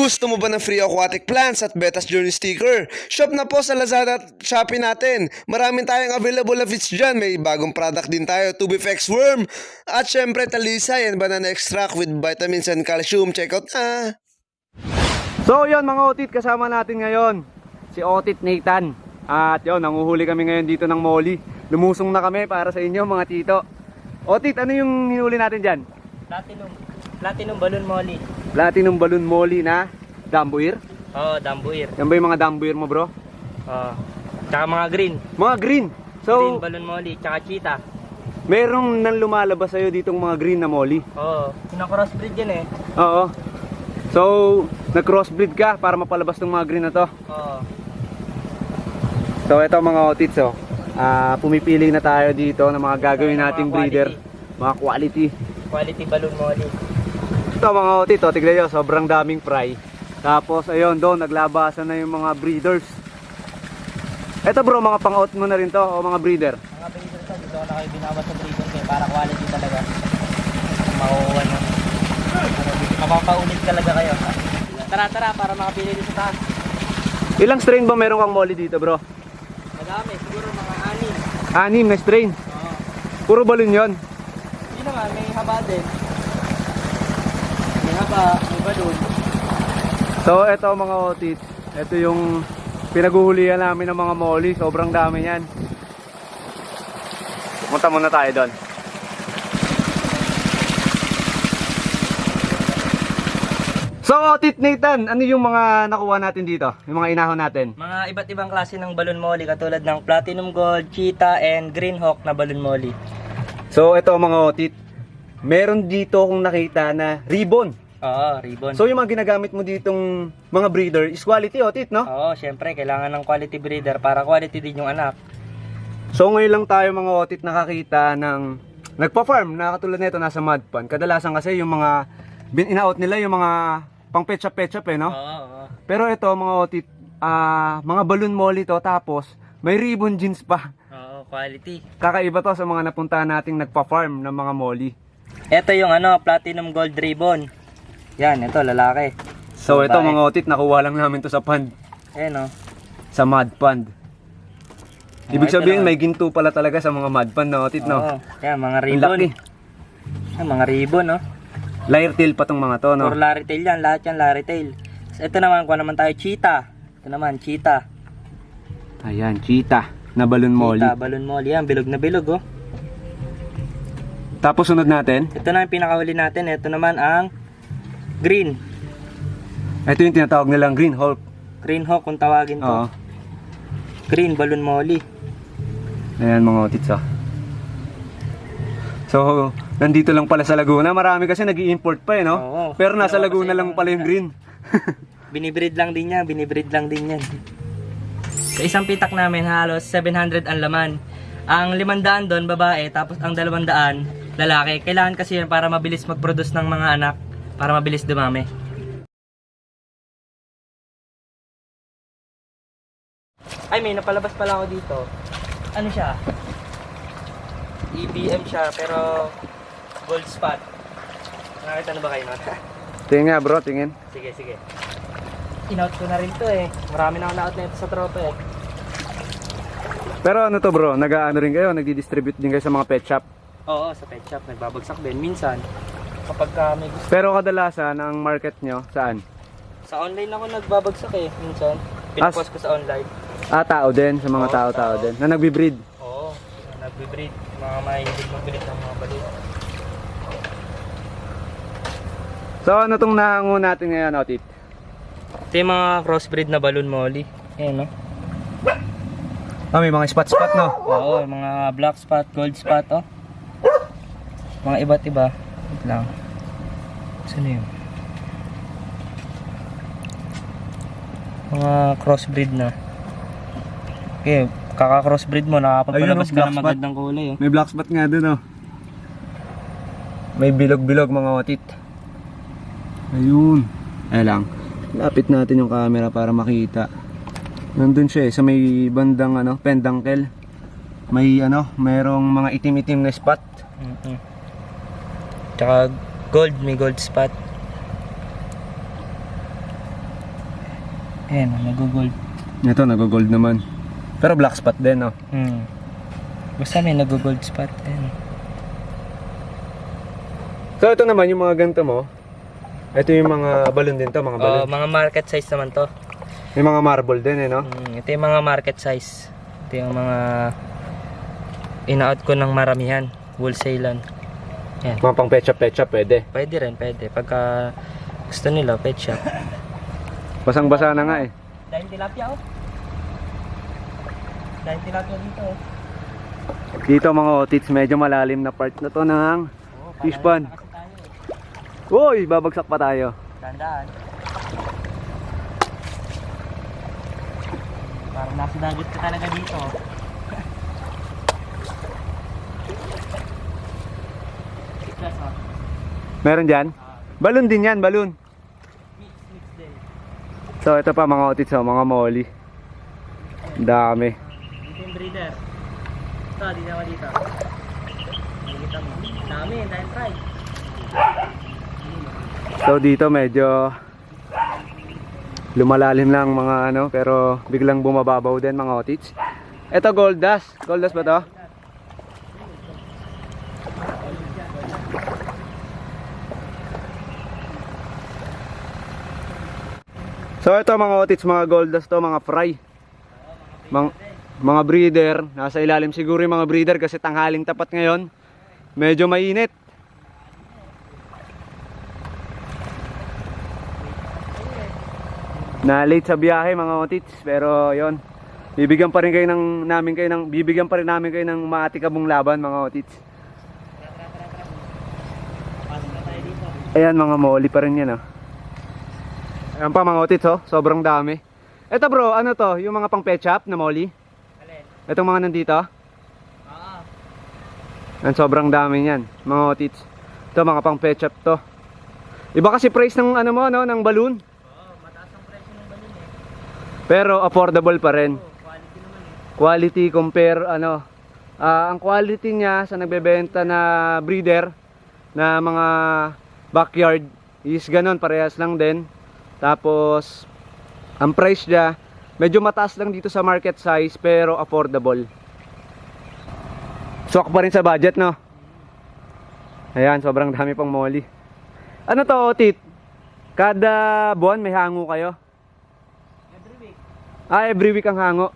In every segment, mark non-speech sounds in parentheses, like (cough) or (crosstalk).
Gusto mo ba ng free aquatic plants at Betas Journey sticker? Shop na po sa Lazada at Shopee natin. Maraming tayong available na fits dyan. May bagong product din tayo, Tubifex Worm. At syempre, Talisay and Banana Extract with vitamins and calcium. Check out na! So yun mga otit, kasama natin ngayon si Otit Nathan. At yun, nanguhuli kami ngayon dito ng Molly. Lumusong na kami para sa inyo mga tito. Otit, ano yung hinuli natin dyan? Platinum. Platinum balloon molly. Platinum balloon Molly na dambuir. Oo, oh, dambuir. Yan ba yung mga dambuir mo bro? Oo. Tsaka mga green. Mga green. green So, balloon molly. Tsaka cheetah. merong nang lumalabas sa'yo ditong mga green na Molly. Oo. Pinaka-crossbreed yan eh. Oo. So, nag-crossbreed ka para mapalabas ng mga green na to. Oo. So ito mga otits oh. Ah, pumipili na tayo dito ng mga gagawin nating quality. breeder, mga quality. Quality balloon molly. Ito mga otits oh, tignan nyo, sobrang daming fry. Tapos ayun doon naglabasan na yung mga breeders. Ito bro, mga pang-out mo na rin to o mga breeder. Mga breeder to, dito na kayo binawas sa breeder kayo para quality talaga. Makukuha nyo. Ano, mapapaulit talaga kayo. Tara, tara, para makapili dito sa taas. Ilang strain ba meron kang molly dito bro? Madami, siguro mga anim. Anim na strain. Oo. Puro balon yon. Hindi naman, may haba din. Haba, may balloon. So ito mga otits, ito yung pinaguhulihan namin ng mga molly. Sobrang dami yan. Punta muna tayo doon. So, Tit Nathan, ano yung mga nakuha natin dito? Yung mga inahon natin? Mga iba't ibang klase ng balloon molly katulad ng platinum gold, cheetah, and green hawk na balloon molly. So, ito mga Otit, meron dito kung nakita na ribbon. Oo, ribbon. So, yung mga ginagamit mo ditong mga breeder is quality, Otit, no? Oo, syempre, kailangan ng quality breeder para quality din yung anak. So, ngayon lang tayo mga Otit nakakita ng nagpa-farm na katulad nito nasa mud pond. Kadalasan kasi yung mga in-out nila yung mga pang petcha eh, no? Oo, oo. Pero ito mga Otit, ah mga balloon molly to tapos may ribbon jeans pa. Oo, quality. Kakaiba to sa mga napuntahan nating nagpa-farm ng mga molly. Ito yung ano, platinum gold ribbon. Yan, ito, lalaki. So ito mga otit, nakuha lang namin to sa pond, Ayan, oh. sa mud pond. Oh, Ibig ito sabihin na. may ginto pala talaga sa mga mud pond na otit, no? Oo, yan, mga Ang ribbon. laki. Yan, mga ribbon, no? Lyre tail pa tong mga to, no? Puro larry tail yan, lahat yan larry tail. So, ito naman, kuha naman tayo, cheetah. Ito naman, cheetah. Ayan, cheetah na balloon molly. Cheetah, balloon molly. Yan, bilog na bilog, oh. Tapos sunod natin, Ito na yung pinakahuli natin. Ito naman ang green. ito yung tinatawag nilang green hulk. Green hawk kung tawagin to. Oo. Green balloon molly. Ayan mga otit, so. So, nandito lang pala sa Laguna. Marami kasi nag import pa eh, no? Oo. Pero nasa Laguna lang pala yung green. (laughs) Binibreed lang din yan, binibreed lang din yan. Sa isang pitak namin halos 700 ang laman. Ang 500 doon babae, tapos ang 200 lalaki. Kailangan kasi yan para mabilis mag-produce ng mga anak, para mabilis dumami. Ay, may napalabas pala ako dito. Ano siya? EBM siya, pero gold spot. Nakita na ba kayo nun? (laughs) Tingin nga bro, tingin. Sige, sige. In-out ko na rin to eh. Marami na ako na-out na ito sa tropa eh. Pero ano to bro, nag-ano rin kayo, nagdi-distribute din kayo sa mga pet shop. Oo, sa pet shop. Nagbabagsak din. Minsan, kapag ka may gusto. Pero kadalasan ang market nyo, saan? Sa online ako nagbabagsak eh. Minsan. Pinapost ko sa online. Ah, tao din, sa mga Oo, tao-tao tao. din, na nagbi-breed. Oo. Nagbe-breed. Mga mahilig mag-breed ng mga balit. So ano tong nahango natin ngayon, Otit? Ito yung mga crossbreed na balloon molly. Ayan no? Ah, may mga spot-spot, no? Oo, yung mga black spot, gold spot oh. Mga iba't iba. Wait lang. Saan na yun? Mga crossbreed na. Okay, kaka-crossbreed mo, nakakapagpalabas Ayun, oh, ka ng magandang kulay. Oh. May black spot nga dun, oh. May bilog-bilog mga otit. Ayun. Ay lang. Lapit natin yung camera para makita. Nandun siya eh, sa may bandang ano, pendangkel. May ano, merong mga itim-itim na spot. Mm-mm. Tsaka gold, may gold spot. Ayan, nag-gold. Ito, nag-gold naman. Pero black spot din, no? Hmm. Basta may nag-gold spot. Ayan. So, ito naman yung mga ganito mo. Ito yung mga balon din to, mga balon. Oh, mga market size naman to. May mga marble din, eh, no? Hmm, ito yung mga market size. Ito yung mga ina-out ko ng maramihan. Wholesale Yan. Mga pang petsa-petsa, pwede. Pwede rin, pwede. Pagka gusto nila, pet shop. Basang-basa na nga, eh. Dahil tilapia, oh. Dahil tilapia dito, oh. Dito mga otits, medyo malalim na part na to ng Oh, Fish pond. eh. Uy, babagsak pa tayo. Tandaan. Parang nasa dagat ka talaga dito. Plus, oh. Meron dyan? Balon din yan, balon. So, ito pa mga otits, oh, mga molly. Ang Dami. Dito yung breeder. Ito, dito ako dito. Nakikita mo. Dami, dahil try. So, dito medyo lumalalim lang mga ano, pero biglang bumababaw din mga otits. Ito gold dust. Gold dust ba to? So ito mga otits, mga gold dust to, mga fry. Mga, mga breeder, nasa ilalim siguro yung mga breeder kasi tanghaling tapat ngayon. Medyo mainit. na late sa biyahe mga otits pero yon bibigyan pa rin kayo ng namin kayo ng bibigyan pa rin namin kayo ng maatikabong laban mga otits ayan mga molly pa rin yan oh ayan pa mga otits oh sobrang dami eto bro ano to yung mga pang pet shop na molly Alin? etong mga nandito Oo. Yan, sobrang dami niyan, mga otits. Ito, mga pang pet shop to. Iba kasi price ng ano mo, no, ng balloon. Oo, mataas ang presyo ng balon eh. Pero affordable pa rin. Oo, quality naman eh. Quality compare ano. ah, ang quality niya sa nagbebenta na breeder na mga backyard is ganon, parehas lang din. Tapos ang price niya medyo mataas lang dito sa market size pero affordable. Swak pa rin sa budget, no? Ayan, sobrang dami pang molly. Ano to, Otit? Kada buwan may hango kayo? Every week. Ah, every week ang hango.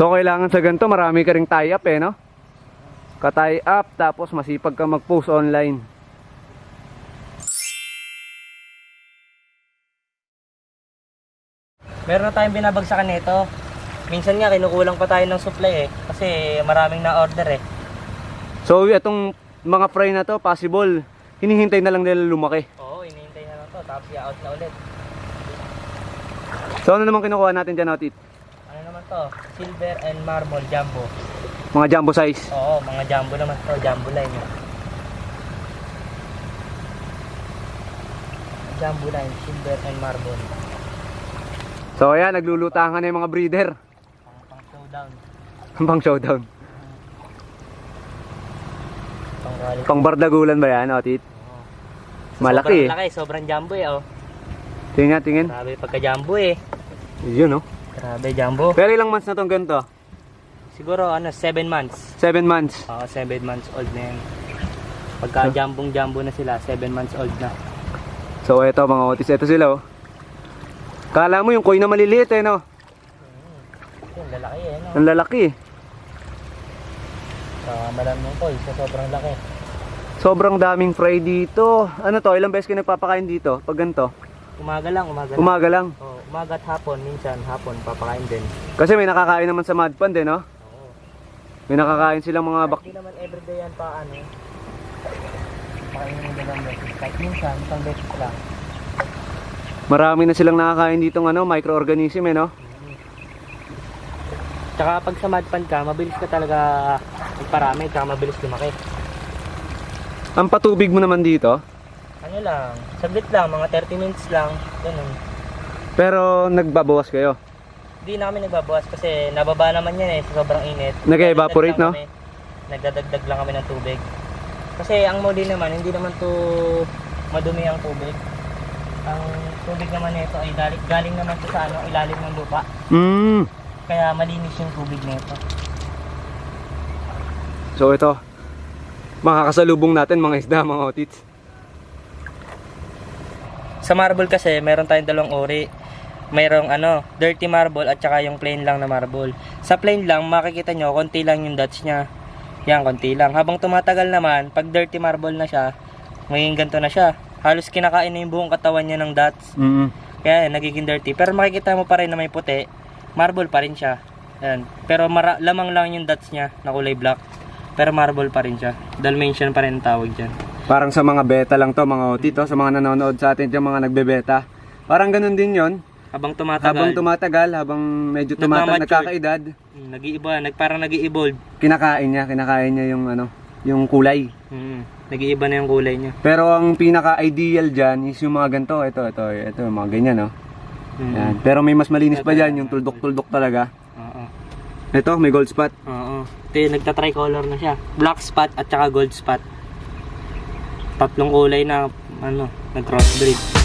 So, kailangan sa ganito, marami ka ring tie-up eh, no? Ka-tie up, tapos masipag ka mag-post online. Meron na tayong binabagsakan nito. Minsan nga kinukulang pa tayo ng supply eh. Kasi maraming na-order eh. So, itong mga fry na to, possible, hinihintay na lang nila lumaki. Oo, inihintay na lang to. Tapos i-out na ulit. So, ano naman kinukuha natin dyan, Otit? Ano naman to? Silver and marble jumbo. Mga jumbo size. Oo, mga jumbo naman to. Jumbo line. Jumbo line, silver and marble. So, ayan, naglulutangan na yung mga breeder. Pang, pang showdown. Pang showdown. Pang bardagulan ba yan, Otit? Oo. Malaki eh. Sobrang laki, sobrang jumbo eh. Oh. Tingin nga, tingin. Grabe pagka-jumbo eh. Yun, no? Grabe jumbo. Pero ilang months na tong ganito? Siguro ano, 7 months. 7 months. Oo, 7 months old na yan. Pagka jambong jumbo na sila, 7 months old na. So, eto mga otis, eto sila, oh. Kala mo yung koy na maliliit, eh, no? Yung lalaki eh, no? Ang lalaki, eh. Sa malam nung ko, isa sobrang laki. Sobrang daming fry dito. Ano to, ilang beses ka nagpapakain dito? Pag ganito? Umaga lang, umaga lang. Umaga lang. Oo, umaga at hapon, minsan hapon, papakain din. Kasi may nakakain naman sa mud pond, eh, no? Oo. May nakakain silang mga bak... Hindi naman everyday yan pa ano. Pakainin mo dalawang beses. Kahit minsan, isang beses lang. Marami na silang nakakain dito ng ano, microorganism, eh, no? Tsaka pag sa mud pond ka, mabilis ka talaga magparami, tsaka mabilis lumaki. Ang patubig mo naman dito, Ano lang, saglit lang, mga 30 minutes lang, ganun. pero nagbabawas kayo. Hindi namin nagbabawas kasi nababa naman yan eh sa sobrang init. Nag-evaporate, no? kami- Nagdadagdag lang kami ng tubig. Kasi ang muli naman, hindi naman to madumi ang tubig. Ang tubig naman nito ay galing, galing naman to sa ano, ilalim ng lupa. Mm. Kaya malinis yung tubig nito. So ito, makakasalubong natin mga isda, mga otits. Sa marble kasi, meron tayong dalawang uri. Mayroong ano, dirty marble at saka yung plain lang na marble. Sa plain lang, makikita nyo, konti lang yung dots niya. Yan, konti lang. Habang tumatagal naman, pag dirty marble na siya, magiging ganito na siya. Halos kinakain na yung buong katawan niya ng dots. Mm. Kaya nagiging dirty. Pero makikita mo pa rin na may puti. Marble pa rin siya. Ayan. Pero mara- lamang lang yung dots niya na kulay black. Pero marble pa rin siya. Dalmatian pa rin tawag dyan. Parang sa mga beta lang to, mga otit, oh, sa mga nanonood sa atin, yung mga nagbebeta. Parang ganun din yon Habang tumatagal, Habang tumatagal, habang medyo tumata Nagmamature. nagkakaedad, mm, nag-iiba, nag, parang nag-i-evolve. kinakain niya, kinakain niya yung ano, yung kulay. Mm, nag-iiba na yung kulay niya. Pero ang pinaka-ideal dyan is yung mga ganito, ito, ito, ito, yung mga ganyan, no? Mm. Yan. Pero may mas malinis pa dyan, yung tuldok-tuldok talaga. Oo. Ito, may gold spot. Oo. Ito yung nagta-tricolor na siya. Black spot at saka gold spot. Tatlong kulay na ano, nag-crossbreed.